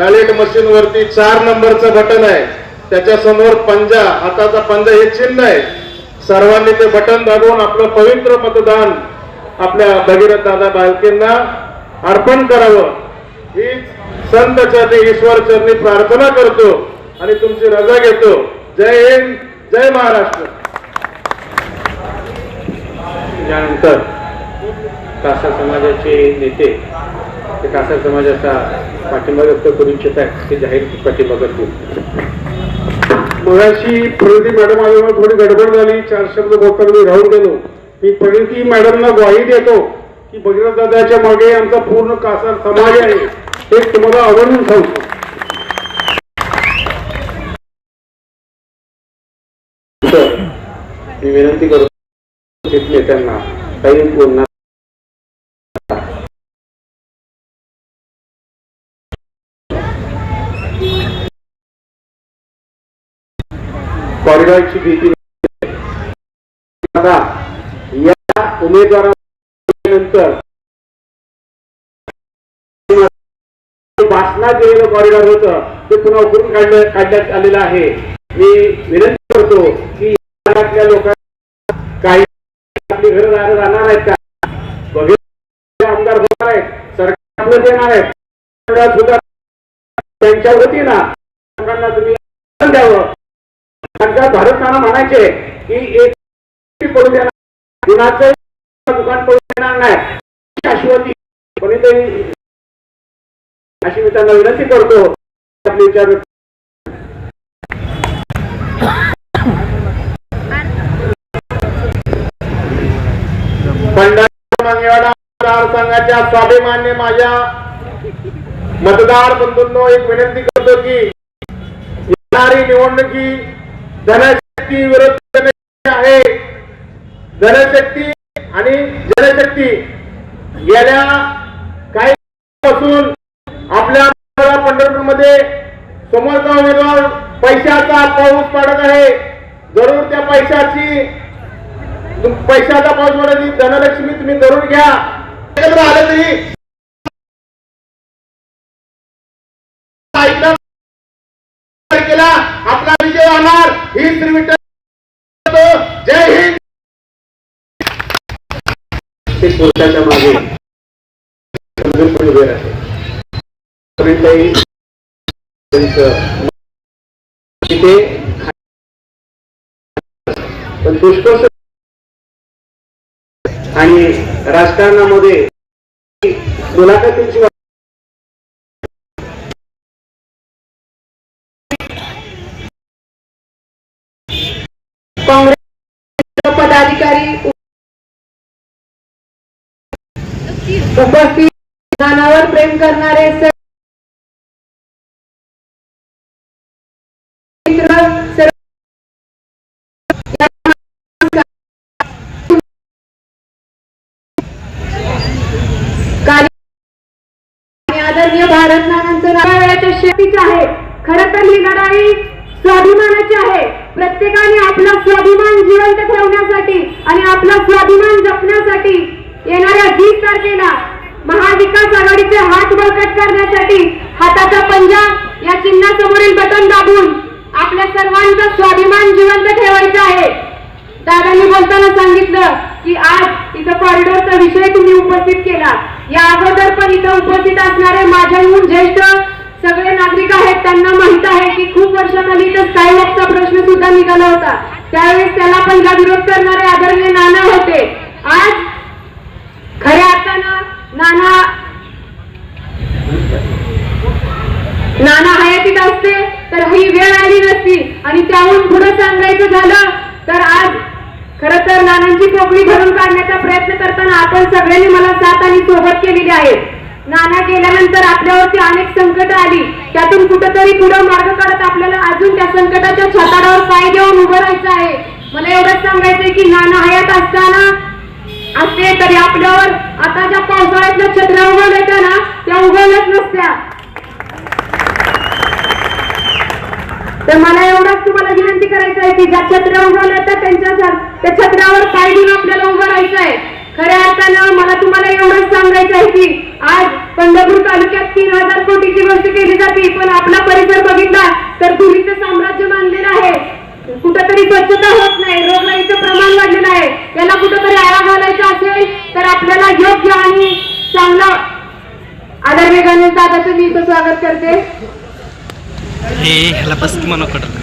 Ballot machine वरती चार नंबरचं बटन आहे. त्याच्यासमोर पंजा हाताचा पंजा हे चिन्ह आहे. सर्वांनी ते बटन दाबून आपलं पवित्र मतदान आपल्या भगीरथ दादा बालकेंना अर्पण करावं. ही संत चरणी ईश्वर चरणी प्रार्थना करतो आणि तुमची रजा घेतो. जय हिंद जय महाराष्ट्र. यानंतर कासा समाजाचे नेते ते कासा समाजाचा पाठिंबा व्यक्त करू इच्छित आहेत ते जाहीर पाठिंबा करतील. मगाशी प्रणिती मॅडम आल्यामुळे थोडी गडबड झाली चार शब्द बोलताना मी राहून गेलो. मी प्रणिती मॅडमना ग्वाही देतो की भगीरथ दादाच्या मागे आमचा पूर्ण कासार समाज आहे हे तुम्हाला आवडून सांगतो. मी विनंती करतो नेत्यांना काही बोलणार कॉरिडॉरची भीती या उमेदवारानंतर भाषणात दिलेलं कॉरिडॉर होतं ते पुन्हा उकरून काढलं काढण्यात आलेलं आहे. मी विनंती करतो की या भागातल्या लोकांना काही आपली घर राहणार आहेत का? बघितले आमदार होणार आहेत सरकार देणार आहेत. सुद्धा त्यांच्या वतीनं लोकांना तुम्ही द्यावं. असताना म्हणायचे की एक पडू देणार कुणाचं दुकान पडू देणार नाही. शाश्वती. कोणीतरी अशी मी त्यांना विनंती करतो. आपले विचार व्यक्त भंडारा मतदारसंघाच्या स्वाभिमान्य माझ्या मतदार बंधूंनो एक विनंती करतो की येणारी निवडणुकी जनशक्ती विरोध जनशक्ती आहे. जनशक्ती आणि जनशक्ती गेल्या काही पासून आपल्या पंढरपूरमध्ये समोरचा उमेदवार पैशाचा पाऊस पडत आहे. जरूर त्या पैशाची पैशाचा पाऊस पडत धनलक्ष्मी तुम्ही जरूर घ्या. आलं तरी ऐकलं केला आपला विजय होणार ही श्री विठ्ठल जय हिंद ते पुरुषाच्या मागे खंबीरपणे उभे राहते. तिथे पण आणि राजकारणामध्ये मुलाखतींची काँग्रेस पदाधिकारी उपस्थित ज्ञानावर प्रेम करणारे सर्व मित्र, सर्व आदरणीय भारत नानांचं वेळाच्या शक्तीच आहे. खर तर ही लढाई स्वाभिमानाची आहे. प्रत्येकाने आपला स्वाभिमान जिवंत ठेवण्यासाठी आणि आपला स्वाभिमान जपण्यासाठी येणाऱ्या वीस तारखेला महाविकास आघाडीचे हात बळकट करण्यासाठी हाताचा पंजा या चिन्हासमोरील बटन दाबून आपल्या सर्वांचा स्वाभिमान जिवंत ठेवायचा आहे. दादांनी बोलताना सांगितलं की आज इथं कॉरिडॉरचा विषय तुम्ही उपस्थित केला. या अगोदर पण इथं उपस्थित असणारे माझ्याहून ज्येष्ठ सगळे नागरिक आहेत. त्यांना माहीत आहे की खूप वर्षाखाली इथं स्कायवॉकचा प्रश्न सुद्धा निघाला होता. त्यावेळेस त्याला पहिला विरोध करणारे आदरणीय नाना होते आज खऱ्या अर्थानं नाना. नाना हयातीत असते तर ही वेळ आली नसती. आणि त्याहून पुढे सांगायचं झालं तर आज खर तर नानांची पोकळी भरून काढण्याचा प्रयत्न करताना आपण सगळ्यांनी मला साथ आणि सोबत केलेली आहे. नाना गेल्यानंतर आपल्यावरती अनेक संकट आली. त्यातून कुठंतरी पुढे मार्ग काढत आपल्याला अजून त्या संकटाच्या छाताडावर पाय देऊन उभं राहायचं आहे. मला एवढंच सांगायचंय की नाना हयात असताना असते तरी आपल्यावर आता ज्या पावसाळ्यातल्या छत्र्या उगवल्या ना त्या उगवल्याच नसत्या. तर मला एवढाच तुम्हाला विनंती करायचं आहे की ज्या छत्र्या उगवल्या त्या त्यांच्या त्या छत्र्यावर पाय देऊन आपल्याला उभं राहायचं आहे. खऱ्या अर्थानं मला तुम्हाला एवढंच सांगायचं आहे की आज पंढरपूर तालुक्यात तीन हजार कोटीची गोष्ट केली जाते पण आपला परिसर बघितला तर धुलीचं साम्राज्य मानलेलं कुठंतरी स्वच्छता होत नाही. रोगराईचं प्रमाण वाढलेलं आहे. याला कुठंतरी आळा घालायचा असेल तर आपल्याला योग्य आणि चांगलं आदरणीय गणेश दादाचं मी इथं स्वागत करते. हे ह्याला बस की म्हणू कडं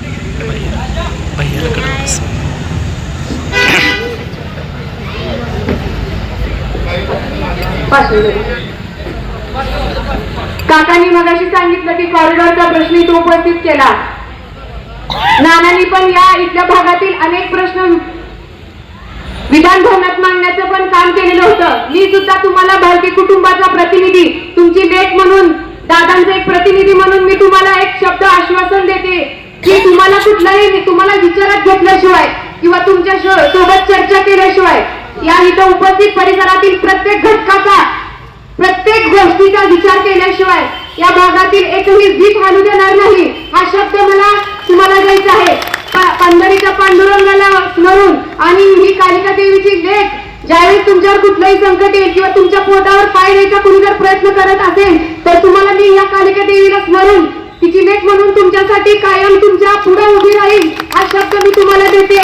भैयाला कडं बस. पाचवी काकांनी मगाशी सांगितलं की कॉरिडॉरचा प्रश्न इथं उपस्थित केला. नानांनी पण या इथल्या भागातील अनेक प्रश्न विधान भवनात मांडण्याचं पण काम केलेलं होतं. मी सुद्धा तुम्हाला भारतीय कुटुंबाचा प्रतिनिधी तुमची लेख म्हणून दादांचा एक प्रतिनिधी म्हणून मी तुम्हाला एक शब्द आश्वासन देते की तुम्हाला कुठलाही तुम्हाला विचारात घेतल्याशिवाय किंवा तुमच्यासोबत चर्चा केल्याशिवाय या इथं उपस्थित परिसरातील प्रत्येक घटकाचा प्रत्येक गोष्टीचा विचार केल्याशिवाय या भागातील एकही वीट हालू देणार नाही हा शब्द मला तुम्हाला द्यायचं आहे. प- पंढरीच्या पांडुरंगाला स्मरून आणि ही कालिका देवीची लेख ज्यावेळी तुमच्यावर कुठलंही संकट येईल किंवा तुमच्या पोटावर पाय द्यायचा कुणी जर प्रयत्न करत असेल तर तुम्हाला मी या कालिका देवीला स्मरून तिची लेख म्हणून तुमच्यासाठी कायम तुमच्यापुढे उभी राहील हा शब्द मी तुम्हाला देते.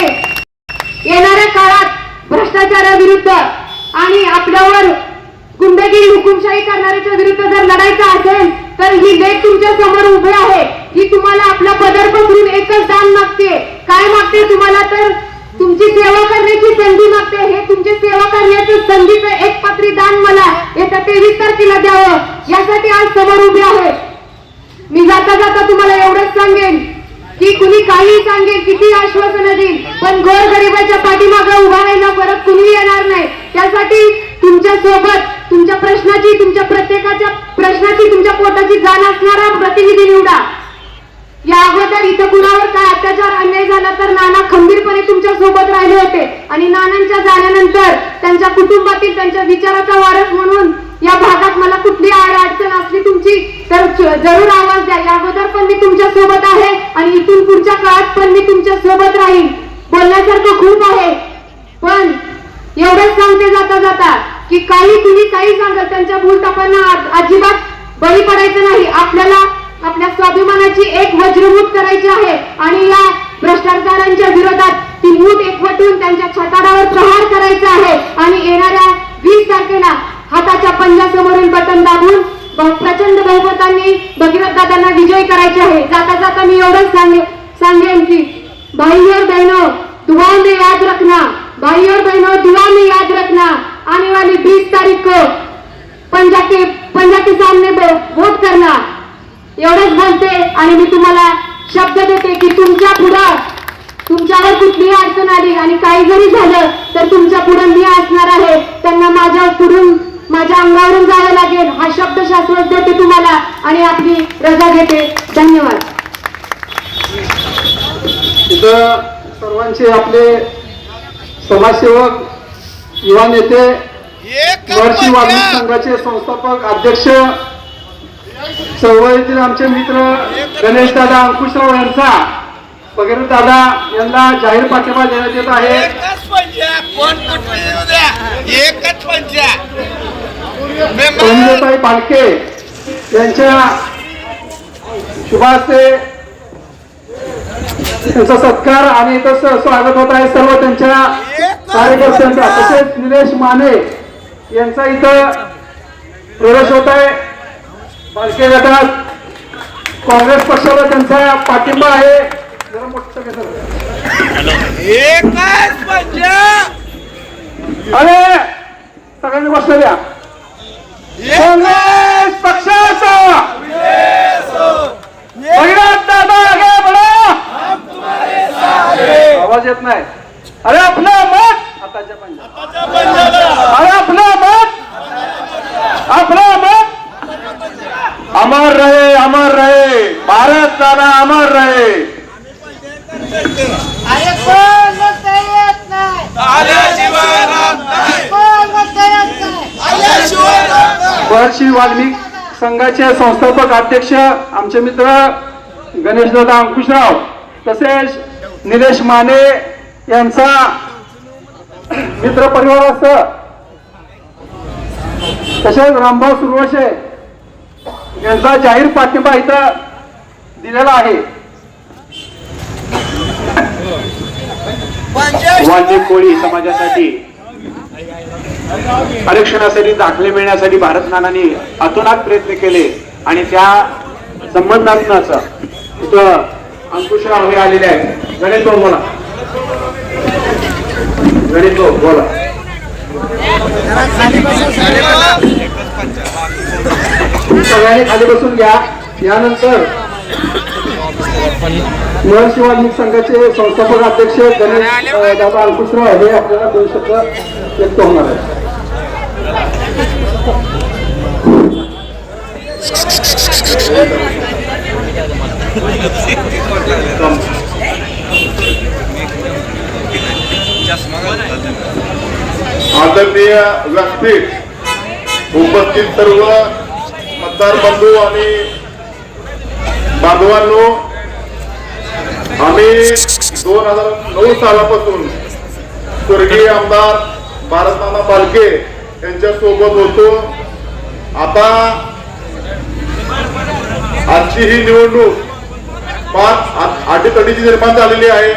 येणाऱ्या काळात भ्रष्टाचाराविरुद्ध आणि आपल्यावर गुंडगिरी हुकुमशाही करणाऱ्याच्या विरुद्ध जर लढायचं असेल तर ही लेख तुमच्यासमोर उभे आहे. ही तुम्हाला आपला पदर पकडून एकच दान मागते. काय मागते तुम्हाला तर? तुमची सेवा करण्याची संधी मागते. हे तुमची सेवा करण्याचं संधीचं एक पात्री दान मला येत्या तेवीस तारखेला द्यावं. यासाठी आज समोर उभे आहे. मी जाता जाता तुम्हाला एवढंच सांगेन की कुणी काही सांगेल किती आश्वासन देईल पण गोर गरिबाच्या पाठीमागे उभा परत कुणी येणार नाही. त्यासाठी तुमच्यासोबत तुमच्या प्रश्नाची तुमच्या प्रत्येकाच्या प्रश्नाची तुमच्या पोटाची जाण असणारा प्रतिनिधी निवडा. या अगोदर इथं कुणावर काय अत्याचार अन्याय झाला तर नाना खंबीरपणे तुमच्यासोबत राहिले होते. आणि नानांच्या जाण्यानंतर त्यांच्या कुटुंबातील त्यांच्या विचाराचा वारस म्हणून या भागात मला कुठली आड अडचण असली तुमची तर जरूर आवाज द्या. या अगोदर पण मी तुमच्यासोबत आहे आणि इथून पुढच्या काळात पण मी तुमच्यासोबत राहील बोलण्यासारखं खूप आहे. पण एवढंच सांगते जाता जाता की काही तुम्ही काही सांगा त्यांच्या भूलतापांना आ- अजिबात बळी पडायचं नाही. आपल्याला आपल्या स्वाभिमानाची एक मजबूत करायची आहे. आणि या भ्रष्टाचारांच्या विरोधात ती मूठ एकवटून त्यांच्या छताडावर प्रहार करायचा आहे. आणि येणाऱ्या वीस तारखेला हाताच्या पंजासमोरून बटन दाबून प्रचंड बहुमतांनी भगीरथ दादांना विजय करायचे आहे. जाता जाता मी एवढंच सांगे सांगेन की भाई और बहनों में याद रखना. भाई और बहनों दुआ में याद रखना. आने वाली 20 तारीख को पंजा के पंजा के सामने वोट करना. एवढंच बोलते आणि मी तुम्हाला शब्द देते की तुमच्या पुढं तुमच्यावर कुठलीही अडचण आली आणि काही जरी झालं तर तुमच्यापुढे मी असणार आहे. त्यांना माझ्या पुढून माझ्या अंगावरून जावं लागेल. हा शब्द शाश्वत देते तुम्हाला आणि आपली रजा घेते. धन्यवाद. इथं सर्वांचे आपले समाजसेवक युवा नेते वाल्मिक संघाचे संस्थापक अध्यक्ष चळवळीतील आमचे मित्र गणेश दादा अंकुशराव यांचा वगैरे दादा यांना जाहीर पाठिंबा देण्यात येत आहे. पंचा संजयताई पालके यांच्या शुभास्ते. त्यांचा सत्कार आणि इथं स्वागत होत आहे सर्व त्यांच्या कार्यकर्त्यांचा तसेच निलेश माने यांचा इथं प्रवेश होत आहे. पालखे गटात काँग्रेस पक्षाला त्यांचा पाठिंबा आहे. जरा मोठं आणि सगळ्यांनी बसलं द्या. काँग्रेस पक्षाचा दादा आगे आवाज येत नाही. अरे आपलं मत. आताच्या पंजाब अरे आपलं मत. आपलं मत. अमर रहे अमर रहे। भारत दादा अमर रहे। महर्षी वाल्मिक संघाचे संस्थापक अध्यक्ष आमचे मित्र गणेशदादा अंकुशराव तसेच निलेश माने यांचा मित्र परिवारासह तसेच रामभाऊ सुरवशे यांचा जाहीर पाठिंबा इथं दिलेला आहे. वाल्मिक कोळी समाजासाठी आरक्षणासाठी दाखले मिळण्यासाठी भारत नानाने अतोनात प्रयत्न केले आणि त्या संबंधातनच इथं अंकुशराव हे आलेले आहेत. गणेश भाऊ बोला. गणेश भाऊ बोला. सगळ्यांनी खाली बसून घ्या. यानंतर महर्षी वाल्मिक संघाचे संस्थापक अध्यक्ष गणेश दादा अंकुशराव हे आपल्याला दोन शब्द व्यक्त होणार आहे आदरणीय व्यासपीठ उपस्थित सर्व मतदार बंधू आणि बांधवांनो आम्ही दोन हजार नऊ सालापासून स्वर्गीय आमदार भारतनाना बालके यांच्या सोबत होतो. आता आजची ही निवडणूक पाच अडीतडीची निर्माण झालेली आहे.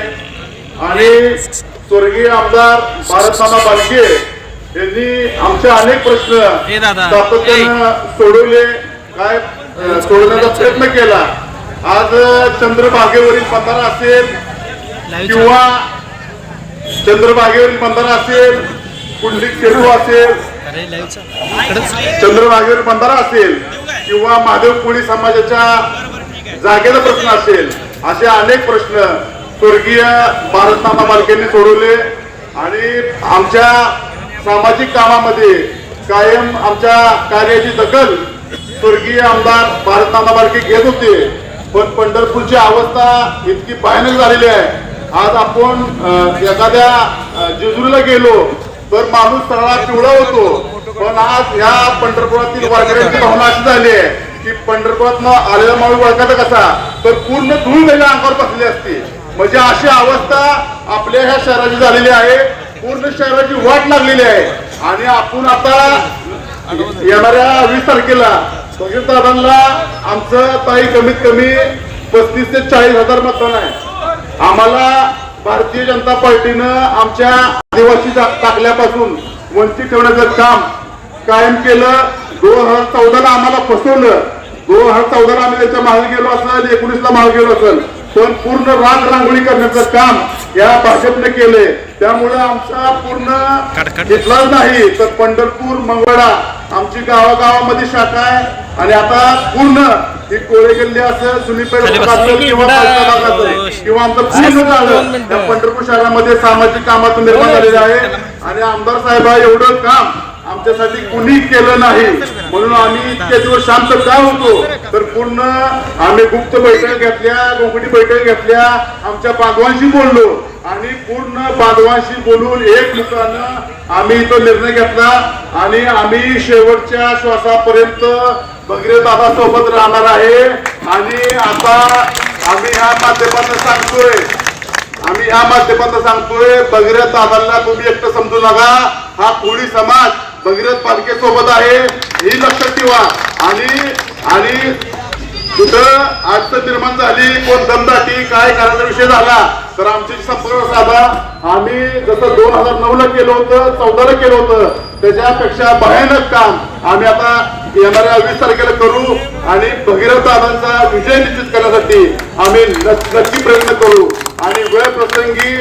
आणि स्वर्गीय आमदार भारतनाना बालके यांनी आमचे अनेक प्रश्न. सातत्यानं सोडवले. काय अं, सोडवण्याचा प्रयत्न केला. आज चंद्रभागेवरील बंधारा असेल किंवा चंद्रभागेवरील बंधारा असेल पुंडलिक सेतू असेल अरे लाईव्हचा इकडंच. चंद्रभागेवर बंधारा असेल किंवा महादेव कोळी समाजाच्या जागेचा प्रश्न असेल असे अनेक प्रश्न स्वर्गीय भारतनामा बालकेंनी सोडवले आणि आमच्या सामाजिक कामामध्ये कायम आमच्या कार्याची दखल स्वर्गीय आमदार भारतनामा बालके घेत होते पण पंढरपूरची अवस्था इतकी भयानक झालेली आहे. आज आपण एखाद्या जेजुरीला गेलो तर माणूस सगळा पिवळा होतो. पण आज ह्या पंढरपुरातील वारकऱ्यांची भावना अशी झाली आहे की पंढरपुरात आलेला माणूस ओळखायचा कसा तर पूर्ण धूळ त्याच्या अंगावर बसली असते. म्हणजे अशी अवस्था आपल्या ह्या शहराची झालेली आहे. पूर्ण शहराची वाट लागलेली आहे. आणि आपण आता येणाऱ्या वीस तारखेला दादांना आमचं ताई कमीत कमी पस्तीस ते चाळीस हजार मतदान आहे. आम्हाला भारतीय जनता पार्टीनं आमच्या आदिवासी जा- टाकल्यापासून वंचित ठेवण्याचं काम कायम केलं. दोन हजार चौदाला आम्हाला फसवलं. दोन हजार चौदाला आम्ही त्याच्यामागे गेलो असेल एकोणीसला मागे गेलो असेल. पण पूर्ण रांग रांगोळी करण्याचं काम या भाजपने केलंय त्यामुळे आमचा. पूर्ण इथलाच नाही तर पंढरपूर मंगळा आमची गावागावामध्ये शाखा आहे. आणि आता पूर्ण ही कोळे गल्ली असेल सुनीपेठ. असेल किंवा किंवा आमचं पूर्ण झालं त्या पंढरपूर शहरामध्ये सामाजिक कामातून निर्माण झालेलं आहे. आणि आमदार साहेब एवढं काम आमच्यासाठी कुणी केलं नाही. म्हणून आम्ही इतके दिवस शांत का होतो? तर पूर्ण आम्ही गुप्त बैठक घेतल्या गोंगडी बैठक घेतल्या आमच्या बांधवांशी बोललो. आणि पूर्ण बांधवांशी बोलून एक मुखानं आम्ही तो निर्णय घेतला. आणि आम्ही शेवटच्या श्वासापर्यंत बगरे दादा सोबत राहणार आहे. आणि आता आम्ही ह्या माध्यमातून सांगतोय आम्ही ह्या माध्यमातून सांगतोय बगरे दादांना तुम्ही एकटं समजू नका. हा कोळी समाज भगीरथ पालखेसोबत आहे. ही लक्षात ठेवा. आणि आणि कुठं अडचण निर्माण झाली कोण दमदाटी काय करायचा विषय झाला तर आमची संपर्क साधा. आम्ही जसं दोन हजार नऊ ला केलं होतं चौदाला केलं होतं त्याच्यापेक्षा भयानक काम आम्ही आता येणाऱ्या वीस तारखेला करू. आणि भगीरथ दादांचा विजय निश्चित करण्यासाठी आम्ही नक्की प्रयत्न करू. आणि वेळ प्रसंगी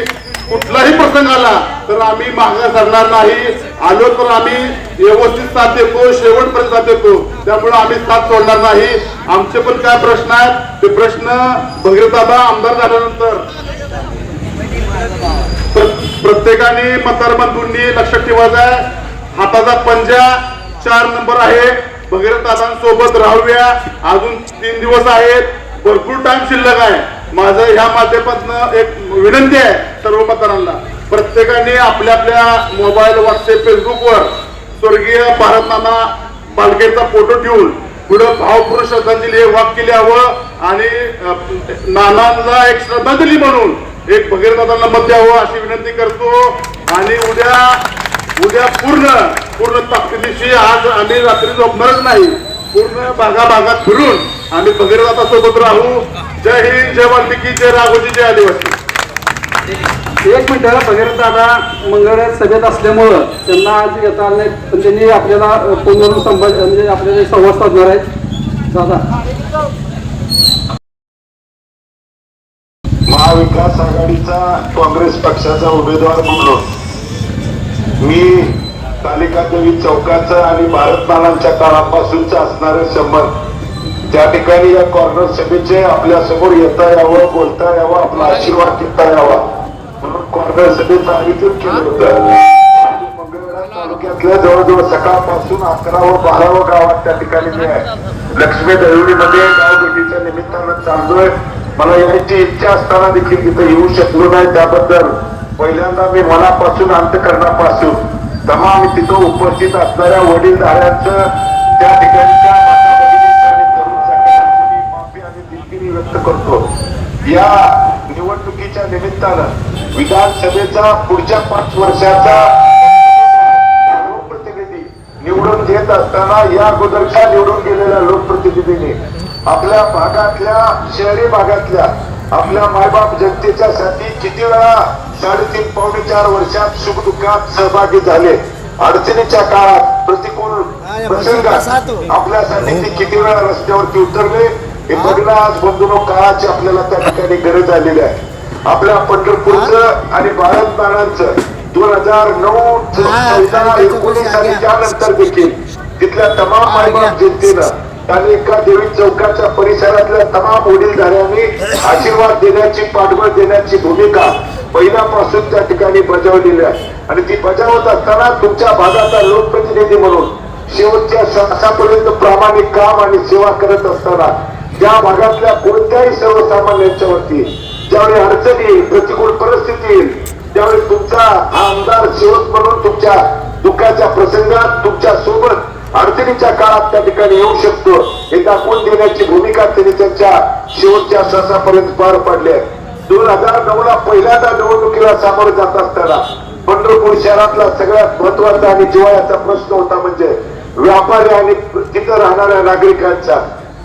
कुठलाही प्रसंग आला तर आम्ही मागे सरणार नाही. आलो तर आम्ही व्यवस्थित साथ देतो शेवटपर्यंत साथ देतो. त्यामुळे आम्ही साथ सोडणार नाही. आमचे पण काय प्रश्न आहेत? ते प्रश्न भगीरथाबा दादा आमदार झाल्यानंतर. प्रत्येकाने मतदार बंधूंनी लक्षात ठेवायचं आहे. हाताचा पंजा चार नंबर आहे. भगीरथ दादांसोबत राहूया. अजून तीन दिवस आहेत. भरपूर टाइम शिल्लक आहे. माझं ह्या माध्यमातून एक विनंती आहे सर्व मतदारांना प्रत्येकाने आपल्या आपल्या मोबाईल व्हॉट्सअप फेसबुकवर स्वर्गीय भारतनामा पालखेचा फोटो ठेवून पुढं भावपूर्ण श्रद्धांजली हे वाक्य लिहावं आणि नानांना एक श्रद्धांजली म्हणून एक भगीरथांना मत द्यावं अशी विनंती करतो. आणि उद्या उद्या पूर्ण पूर्ण ताकदीशी आज आम्ही रात्री झोपणारच नाही. पूर्ण भागाभागात फिरून आम्ही भगीरथ सोबत राहू. जय हिंद जय वाल्मिकी जय राघोजी जय आदिवासी. एक मिनिट भगीरथ दादा मंगळ सभेत असल्यामुळं त्यांना आज येता आलं नाही पण त्यांनी आपल्याला फोनवरून संभाष म्हणजे आपल्याला संवाद साधणार आहेत. दादा. महाविकास आघाडीचा काँग्रेस पक्षाचा उमेदवार म्हणून मी कालिका देवी चौकाचं आणि भारत मालांच्या काळापासूनचं असणारे संबंध त्या ठिकाणी या कॉर्नर सभेचे आपल्यासमोर येता यावं बोलता यावं आपला आशीर्वाद घेता यावा. म्हणून कॉर्नर सभेचं आयोजन केलं होतं. मंगळवेढा तालुक्यातल्या जवळजवळ सकाळपासून अकरा व बारावं गावात त्या ठिकाणी मी आहे. लक्ष्मी दहिवडीमध्ये गाव भेटीच्या निमित्तानं चाललोय. मला यायची इच्छा असताना देखील तिथं येऊ शकलो नाही त्याबद्दल. पहिल्यांदा मी मनापासून अंतकरणापासून तमाम तिथं उपस्थित असणाऱ्या वडीलधाऱ्यांचं त्या ठिकाणी माता भगिनींचं आणि तरुण सगळ्यांची मी माफी आणि दिलगिरी व्यक्त करतो. या निवडणुकीच्या निमित्तानं विधानसभेचा पुढच्या पाच वर्षाचा लोकप्रतिनिधी निवडून देत असताना या अगोदरच्या निवडून गेलेल्या लोकप्रतिनिधीने आपल्या भागातल्या शहरी भागातल्या आपल्या मायबाप जनतेच्या साठी किती वेळा साडेतीन पावणे चार वर्षात सुखदुःखात सहभागी झाले. अडचणीच्या काळात प्रतिकूल प्रसंगात आपल्यासाठी ते किती वेळा रस्त्यावरती उतरले? हे आज बंधुनो काळाची आपल्याला त्या ठिकाणी गरज आलेली आहे. आपल्या पंढरपूरचं आणि भारत नानांचं दोन हजार नऊ चौदा एकोणीस आणि त्यानंतर देखील तिथल्या तमाम मायबाप जनतेनं आणि एका देवी चौकाच्या परिसरातल्या तमाम वडीलधाऱ्यांनी आशीर्वाद देण्याची पाठबळ देण्याची भूमिका पहिल्यापासून त्या ठिकाणी बजावलेली आहे. आणि ती बजावत असताना तुमच्या भागाचा लोकप्रतिनिधी म्हणून शेवटच्या श्वासापर्यंत प्रामाणिक काम आणि सेवा करत असताना त्या भागातल्या कोणत्याही सर्वसामान्यांच्यावरती ज्यावेळी अडचणी प्रतिकूल परिस्थिती येईल त्यावेळी तुमचा हा आमदार शेवट म्हणून तुमच्या दुःखाच्या प्रसंगात तुमच्यासोबत अडचणीच्या काळात त्या ठिकाणी येऊ शकतो. हे दाखवून देण्याची भूमिका त्यांनी त्यांच्या शेवटच्या श्वासापर्यंत पार पाडली दोन हजार नऊ ला पहिल्यांदा निवडणुकीला सामोरं जात असताना पंढरपूर शहरातला सगळ्यात महत्त्वाचा आणि जिवाळ्याचा प्रश्न होता म्हणजे व्यापारी आणि तिथं राहणाऱ्या नागरिकांचा.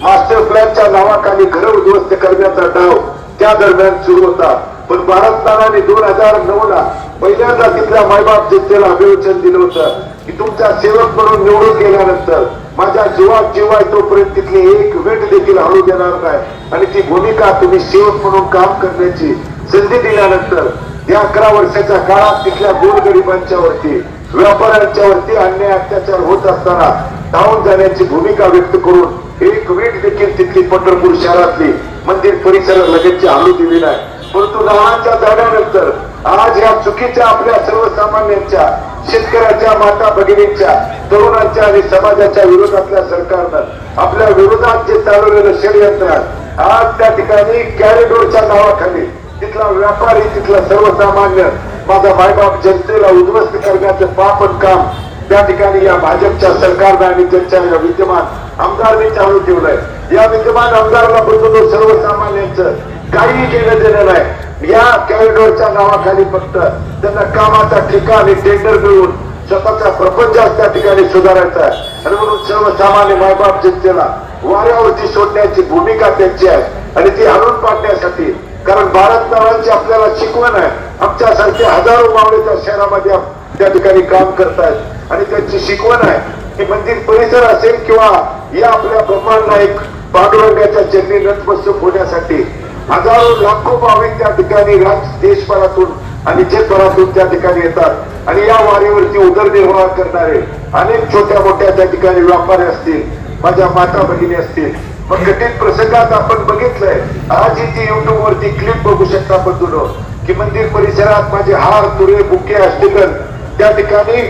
मास्टर प्लॅनच्या नावाखाली घर उद्ध्वस्त करण्याचा डाव त्या दरम्यान सुरू होता. पण भारत नानाने दोन हजार नऊ ला पहिल्यांदा तिथल्या मायबाप जनतेला अभिवचन दिलं होतं. की तुमचा सेवक म्हणून निवडून गेल्यानंतर माझ्या जीवात जीव आहे तोपर्यंत तिथली एक वेट देखील हळू देणार नाही. आणि ती भूमिका तुम्ही सेवक म्हणून काम करण्याची संधी दिल्यानंतर या अकरा वर्षाच्या काळात तिथल्या गोरगरिबांच्या वरती व्यापाऱ्यांच्या वरती अन्याय अत्याचार होत असताना धावून जाण्याची भूमिका व्यक्त करून एक वीट देखील तिथली पंढरपूर शहरातली मंदिर परिसरात लगेच हलू दिली नाही परंतु नावांच्या जाण्यानंतर आज या चुकीच्या आपल्या सर्वसामान्यांच्या शेतकऱ्याच्या माता भगिनींच्या तरुणांच्या आणि समाजाच्या विरोधातल्या सरकारनं आपल्या विरोधात जे चालवलेलं षडयंत्र आज त्या ठिकाणी कॅरिडोरच्या नावाखाली तिथला व्यापारी तिथला सर्वसामान्य माझा मायबाप जनतेला उद्ध्वस्त करण्याचं पापण काम त्या ठिकाणी या भाजपच्या सरकारला आणि त्यांच्या या विद्यमान आमदारने चालू ठेवलंय या विद्यमान आमदाराला बदलून सर्वसामान्यांचं काहीही घेणं देणं नाही. या कॅरिडोरच्या नावाखाली फक्त त्यांना कामाचा ठिकाण आणि टेंडर मिळवून स्वतःचा प्रपंच त्या ठिकाणी सुधारायचा आहे. आणि म्हणून सर्वसामान्य मायबाप जनतेला वाऱ्यावरती सोडण्याची भूमिका त्यांची आहे. आणि ती हलवून पाडण्यासाठी कारण भारत नावांची आपल्याला शिकवण आहे. आमच्यासारखे हजारो मावळे त्या शहरामध्ये त्या ठिकाणी काम करतायत. आणि त्यांची शिकवण आहे. की मंदिर परिसर असेल किंवा या आपल्या ब्रह्मांड नाईक पांडुरंगाच्या चरणी नतमस्तक होण्यासाठी हजारो लाखो भाविक त्या ठिकाणी राज देशभरातून आणि जगभरातून त्या ठिकाणी येतात. आणि या वारीवरती उदरनिर्वाह करणारे अनेक छोट्या मोठ्या त्या ठिकाणी व्यापारी असतील माझ्या माता भगिनी असतील. मग कठीण प्रसंगात आपण बघितलंय. आज ती युट्यूब वरती क्लिप बघू शकता बंधून की मंदिर परिसरात माझे हार तुरे बुके अष्टगन त्या ठिकाणी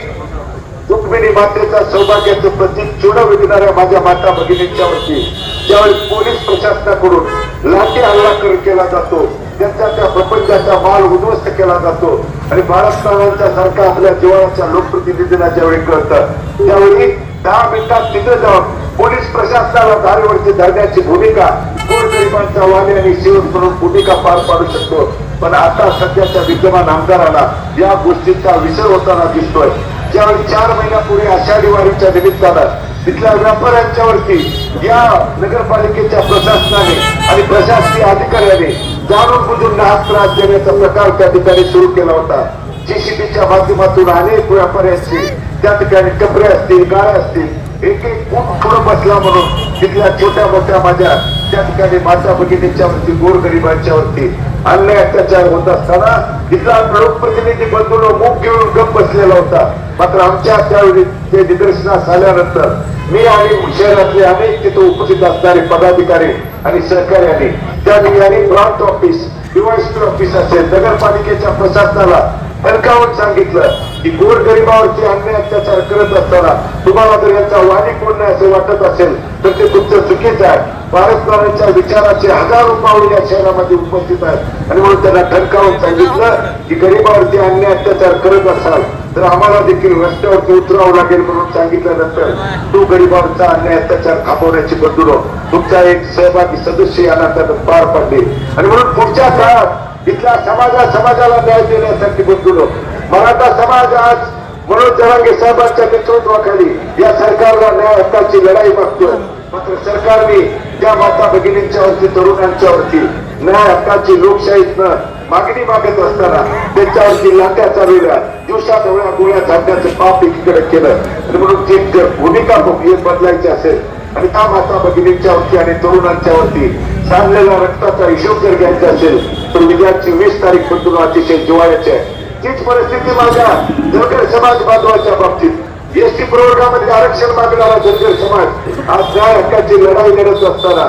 रुक्मिणी मातेचा सौभाग्याचं प्रतीक चुडा विकणाऱ्या माझ्या माता भगिनींच्या वरती ज्यावेळी पोलीस प्रशासनाकडून लाठी हल्ला केला जातो. त्यांचा त्या प्रपंचाचा माल उद्ध्वस्त केला जातो. आणि बाळासाहेबांच्या सारखा आपल्या जीवनाच्या लोकप्रतिनिधींना ज्यावेळी कळतं त्यावेळी दहा मिनिटात तिथं जाऊन पोलीस प्रशासनाला धारेवरती धरण्याची भूमिका गोरगरिबांचा वाले आणि सेवक म्हणून भूमिका पार पाडू शकतो. पण आता सध्याच्या विद्यमान आमदाराला या गोष्टीचा विसर होताना दिसतोय. ज्यावेळी चार महिन्यापूर्वी आषाढी वारीच्या निमित्तानं तिथल्या व्यापाऱ्यांच्यावरती या नगरपालिकेच्या प्रशासनाने आणि प्रशासकीय अधिकाऱ्याने जाणून बुजून नाहक त्रास देण्याचा प्रकार त्या ठिकाणी सुरू केला होता. जीसीबीच्या माध्यमातून अनेक व्यापाऱ्यांची त्या ठिकाणी टपरे असतील गाळ्या असतील एक एक कोण पुढं बसला म्हणून तिथल्या छोट्या मोठ्या माझ्या त्या ठिकाणी माता भगिनीच्या वरती गोरगरिबांच्या वरती अन्याय अत्याचार होत असताना तिथला लोकप्रतिनिधी बंधून मूग घेऊन गप बसलेला होता. मात्र आमच्या त्यावेळी ते निदर्शनास आल्यानंतर मी आणि शहरातले अनेक तिथे उपस्थित असणारे पदाधिकारी आणि सहकार्याने त्या ठिकाणी प्रांत ऑफिस किंवा ऑफिस असेल नगरपालिकेच्या प्रशासनाला धडकावून सांगितलं की गोरगरिबावरती अन्याय अत्याचार करत असताना तुम्हाला जर यांचा वाणी कोण असे वाटत असेल तर ते तुमचं चुकीचं आहे. भारतभराच्या विचाराचे हजारो पाऊल या शहरामध्ये उपस्थित आहेत. आणि म्हणून त्यांना ठणकावून सांगितलं की गरीबावरती अन्याय अत्याचार करत असाल तर आम्हाला देखील रस्त्यावरती उतरावं लागेल म्हणून सांगितल्यानंतर तू गरिबावरचा अन्याय अत्याचार थांबवण्याची बंधुरो तुमचा एक सहभागी सदस्य यांना त्यात पार पडले. आणि म्हणून पुढच्या काळात इथल्या समाजा समाजाला न्याय देण्यासाठी बंधुरो मराठा समाज आज मनोज जरांगे साहेबांच्या नेतृत्वाखाली या सरकारला न्याय हक्काची लढाई मागतोय मात्र सरकारने त्या माता भगिनींच्यावरती तरुणांच्यावरती न्याय हक्काची लोकशाहीतनं मागणी मागत असताना त्यांच्यावरती लाट्या चालवल्या दिवसा डोळ्या गोळ्या झाडण्याचं पाप एकीकडे केलं. आणि म्हणून ती जर भूमिका बदलायची असेल आणि त्या माता भगिनींच्यावरती आणि तरुणांच्यावरती वरती रक्ताचा हिशोब जर घ्यायचा असेल तर उद्याची वीस तारीख बंधून अतिशय जिवाळ्याची आहे. तीच परिस्थिती माझ्या धनगर समाज बांधवाच्या बाबतीत. एसटी प्रवर्गामध्ये आरक्षण मागणारा धनगर समाज. आज न्याय हक्काची लढाई लढत असताना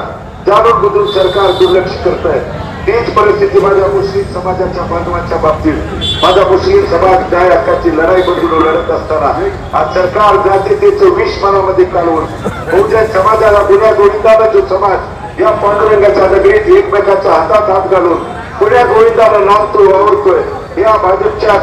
जाणून बुजून सरकार दुर्लक्ष करत आहे तीच परिस्थिती माझ्या मुस्लिम समाजाच्या बांधवांच्या बाबतीत. माझा मुस्लिम समाज न्याय हक्काची लढाई बदलून लढत असताना आज सरकार जातीतेचं विष मनामध्ये काढून बहुजन समाजाला गुन्ह्या गोविंदाला जो समाज या पांडुरंगाच्या नगरीत एकमेकाच्या हातात हात घालून पुण्या गोविंदाला नांदतो वावरतोय. या भाजपच्या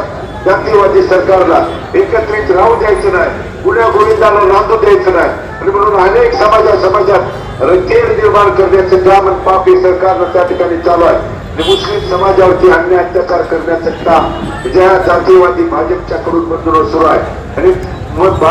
जातीवादी सरकारला एकत्रित राहू द्यायचं नाही पुण्या गोविंदाला द्यायचं नाही. आणि म्हणून अनेक समाजा समाजात रचेर निर्माण करण्याचं काम आणि पाप सरकारनं त्या ठिकाणी चालू आहे. आणि मुस्लिम समाजावरती अन्याय अत्याचार करण्याचं काम ज्या जातीवादी भाजपच्या कडून मंजूर सुरू आहे. आणि मग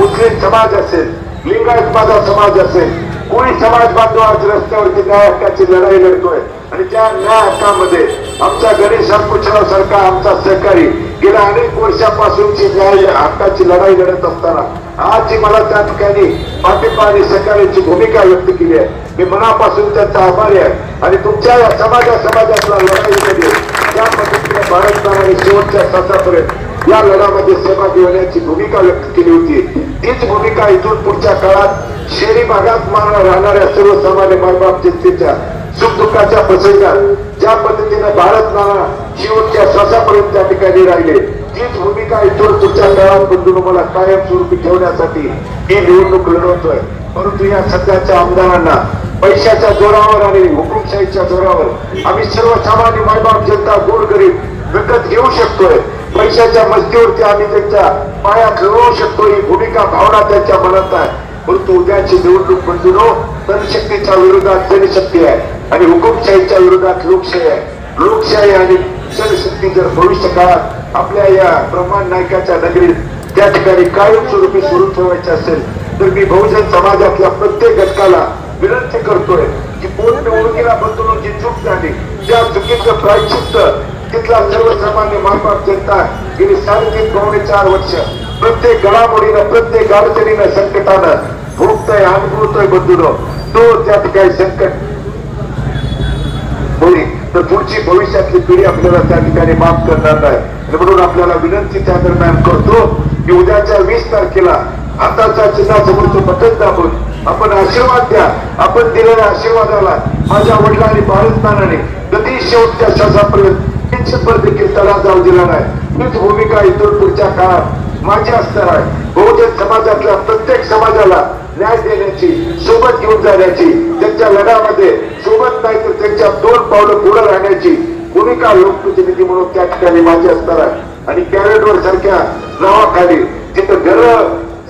मुस्लिम समाज असेल लिंगायत माझा समाज असेल कोणी समाज बांधव आज रस्त्यावरती न्याय हक्काची लढाई लढतोय. आणि त्या न्याय हक्कामध्ये आमच्या गणेश हरकुचराव सरकार आमचा सहकारी गेल्या अनेक वर्षापासूनची न्याय हक्काची लढाई लढत असताना आज जी मला त्या ठिकाणी पाठिंबा आणि सहकार्याची भूमिका व्यक्त केली आहे. मी मनापासून त्यांचा आभारी आहे. आणि तुमच्या या समाजा समाजातला लढाईमध्ये म्हणजे त्या पद्धतीने भारतभर आणि शेवटच्या श्वासापर्यंत या लढ्यामध्ये सहभागी होण्याची भूमिका व्यक्त केली होती. तीच भूमिका इथून पुढच्या काळात शहरी भागात मान- राहणाऱ्या सर्वसामान्य मायबाप जनतेच्या सुखदुःखाच्या प्रसंगात ज्या पद्धतीने भारत नाना शेवटच्या श्वासापर्यंत त्या ठिकाणी राहिले तीच भूमिका इथून पुढच्या काळात बदलून मला कायमस्वरूपी ठेवण्यासाठी ही निवडणूक लढवतोय. परंतु या सध्याच्या आमदारांना पैशाच्या जोरावर आणि हुकुमशाहीच्या जोरावर आम्ही सर्वसामान्य मायबाप जनता गोरगरीब विकत घेऊ शकतोय. पैशाच्या मस्तीवरती आम्ही त्यांच्या पायात लढवू शकतो ही भूमिका भावना त्यांच्या मनात आहे. परंतु उद्याची निवडणूक मंजूर जनशक्तीच्या विरोधात जनशक्ती आहे. आणि हुकुमशाहीच्या विरोधात लोकशाही आहे. लोकशाही आणि जनशक्ती जर भविष्य काळात आपल्या या ब्रह्मांड नायकाच्या नगरीत त्या ठिकाणी कायमस्वरूपी सुरू ठेवायचे असेल तर मी बहुजन समाजातल्या प्रत्येक घटकाला विनंती करतोय की पोटनिवडणुकीला बदलून जी चूक झाली. त्या चुकीचं प्रायचित्त तिथला सर्वसामान्य मायबाप जनता गेली साडेतीन पावणे चार वर्ष प्रत्येक घडामोडीनं प्रत्येक अडचणीनं संकटानं भोगतोय अनुभवतोय बदलून तो त्या ठिकाणी संकट तर पुढची भविष्यातली पिढी आपल्याला त्या ठिकाणी माफ करणार नाही. आणि म्हणून आपल्याला विनंती त्या दरम्यान करतो की उद्याच्या वीस तारखेला आताच्या चिन्हासमोरचं बटन दाबून आपण आशीर्वाद द्या. आपण दिलेल्या आशीर्वादाला माझ्या वडिलांनी भारतनानाने कधी शेवटच्या श्वासापर्यंत इंचभर देखील तडा जाऊ दिला नाही. हीच भूमिका इतर पुढच्या काळात माझी असणार आहे. बहुजन समाजातल्या प्रत्येक समाजाला न्याय देण्याची सोबत घेऊन जाण्याची त्यांच्या लढ्यामध्ये सोबत नाही तर त्यांच्या दोन पावलं पुढे राहण्याची भूमिका लोकप्रतिनिधी म्हणून त्या ठिकाणी माझी असणार आहे. आणि कॅरेटवर सारख्या नावाखाली तिथं घर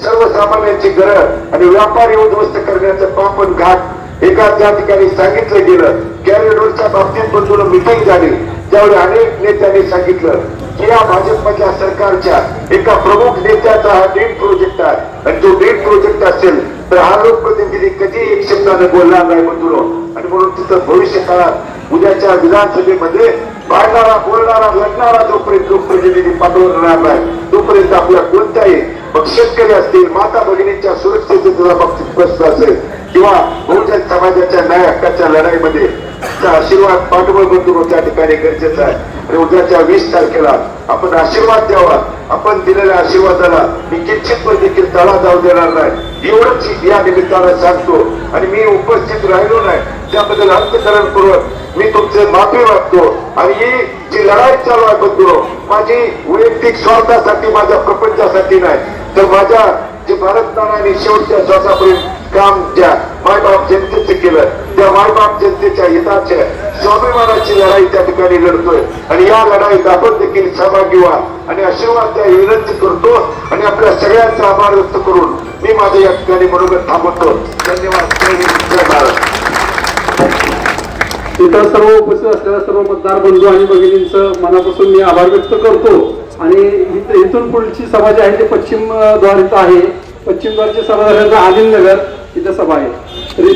सर्वसामान्यांची घर आणि व्यापारी उद्ध्वस्त करण्याचं पापन घाट एका त्या ठिकाणी सांगितलं गेलं. कॅरेटवरच्या बाबतीत बसून मिटिंग झाली. त्यावेळी अनेक नेत्यांनी सांगितलं की या भाजपच्या सरकारच्या एका प्रमुख नेत्याचा हा ड्रीम प्रोजेक्ट आहे. आणि जो ड्रीम प्रोजेक्ट असेल तर हा लोकप्रतिनिधी कधी एक शब्दाने बोलणार नाही बंधुरो आणि म्हणून तिथं भविष्य काळात उद्याच्या विधानसभेमध्ये भांडणारा बोलणारा लढणारा जोपर्यंत लोकप्रतिनिधी पाठवणार नाही तोपर्यंत आपल्या कोणत्याही मग शेतकरी असतील माता भगिनींच्या सुरक्षेचे बाबतीत प्रश्न असेल. किंवा बहुजन समाजाच्या न्याय हक्काच्या लढाईमध्ये आशीर्वाद पाठबळ बंधू त्या ठिकाणी गरजेचा आहे. आणि उद्याच्या वीस तारखेला आपण आशीर्वाद द्यावा. आपण दिलेल्या आशीर्वादाला मी किंचित पण देखील तळा जाऊ देणार नाही. एवढंच या निमित्तानं सांगतो. आणि मी उपस्थित राहिलो नाही. त्याबद्दल अंतकरणपूर्वक मी तुमचे माफी मागतो. आणि ही जी लढाई चालू आहे बंधू माझी वैयक्तिक स्वार्थासाठी माझ्या प्रपंचासाठी नाही. तर माझ्या जे भारतनारायणी शेवटच्या श्वासापर्यंत काम ज्या मायबाप जनतेचं केलं. त्या मायबाप जनतेच्या हिताच्या स्वाभिमानाची लढाई त्या ठिकाणी लढतोय. आणि या लढाईत आपण देखील सहभागी व्हा. आणि आशीर्वाद त्या विनंती करतो आणि आपल्या सगळ्यांचा आभार व्यक्त करून मी माझ्या या ठिकाणी मनोगत थांबवतो. धन्यवाद. इतर भारत. इथं सर्व उपस्थित असलेल्या सर्व मतदार बंधू आणि भगिनींचं मनापासून मी आभार व्यक्त करतो. आणि इथून पुढची सभा जी आहे ती पश्चिम द्वारित आहे. पश्चिम द्वारची सभा झाल्यानंतर आदिलनगर इथं सभा आहे. तरी